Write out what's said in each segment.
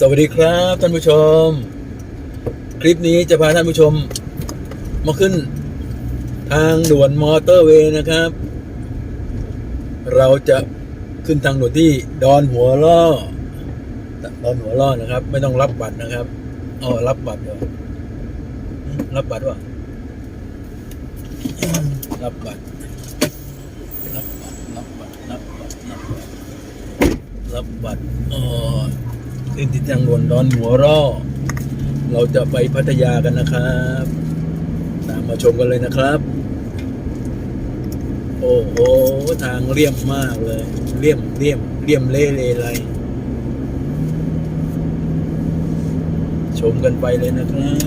สวัสดีครับท่านผู้ชม คลิปนี้จะพาท่านผู้ชม มาขึ้น ทางด่วนมอเตอร์เวย์นะครับ เราจะขึ้นทางด่วนที่ดอนหัวล่อดอนหัวล่อนะครับ ไม่ต้องรับบัตรนะครับอ๋อรับบัตรเหรอรับบัตรวะรับบัตรรับบัตรรับบัตรรับบัตรรับบัตรรับบัตรอ๋ อขึ้นที่ทางวนดอนหัวร่อเราจะไปพัทยากันนะครับ ตามมาชมกันเลยนะครับ โอ้โห ทางเลี่ยมมากเลย เลี่ยมเลี่ยมเลี่ยมเละเลไรชมกันไปเลยนะครับ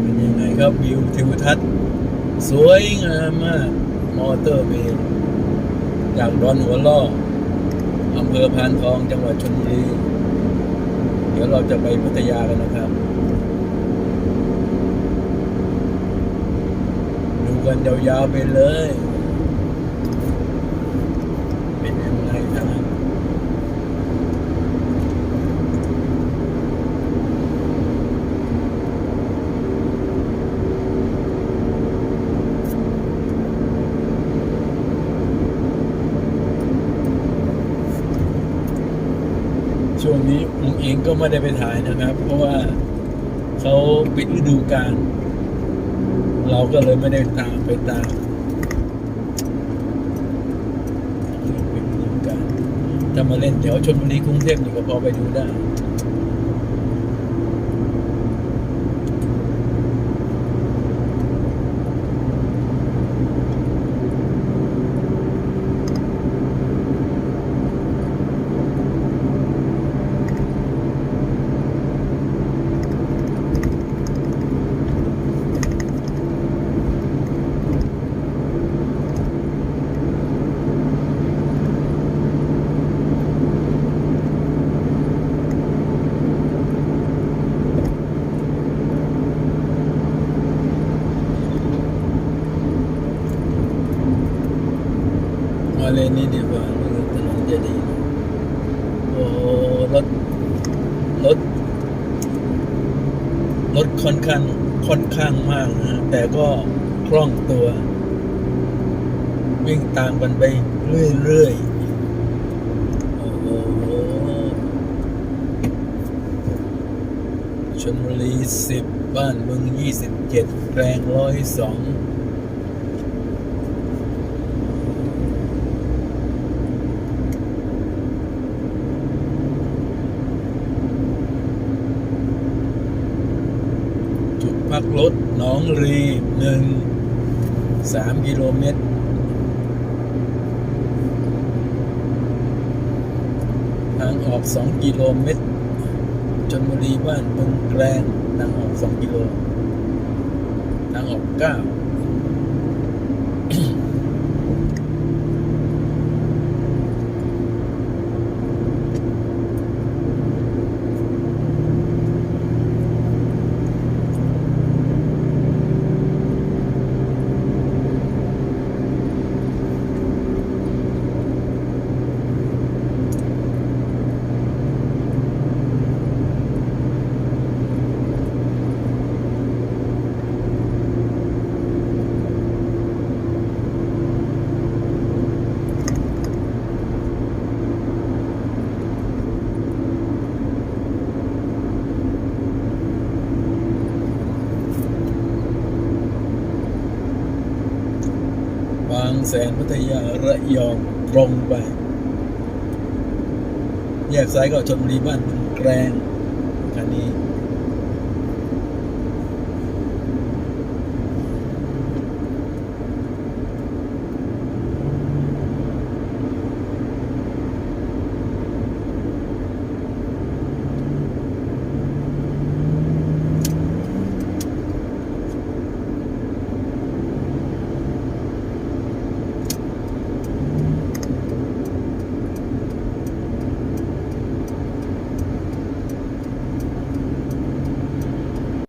เป็นยังไงครับวิว ทิวทัศน์ สวยงามมาก มอเตอร์เวย์จากดอนหัวล่ออำเภอพานทองจังหวัดชลบุรี เดี๋ยวเราจะไปพัทยากันนะครับ ดูกันยาวๆไปเลย เป็นยังไงครับ ช่วง นี้ลุงเองก็ไม่ได้ไปถ่ายนะครับ เพราะว่าเขาปิดฤดูกาลเราก็เลยไม่ได้ตามไปตามปิดฤดูกาลถ้ามาเล่นแถวชนบุรีกรุงเทพนี่ก็พอไปดูได้ มาเลนนี้ดีกว่าถนนจะดีโอ้รถรถรถค่อนข้างค่อนข้างมากนะแต่ก็คล่องตัว วิ่งตามกันไปเรื่อยๆโอ้โหชนบุรีสิบบ้านเมืองยี่สิบเจ็ดแรงร้อยสอง จุด พักรถหนองรีหนึ่งสามกิโลเมตรทางออกสองกิโลเมตรชนบุรีบ้านบึงแกลงทางออกสองกิโลทางออกเก้า แสนพัทยาระยองตรงไป แยกซ้ายก็ชนบุรีบ้านเมืองแกลงคันนี้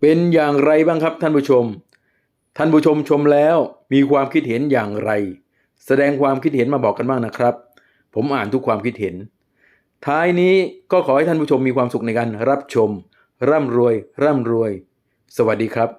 เป็นอย่างไรบ้างครับท่านผู้ชม ท่านผู้ชมชมแล้วมีความคิดเห็นอย่างไร แสดงความคิดเห็นมาบอกกันบ้างนะครับ ผมอ่านทุกความคิดเห็น ท้ายนี้ก็ขอให้ท่านผู้ชมมีความสุขในการรับชม ร่ำรวย ร่ำรวย สวัสดีครับ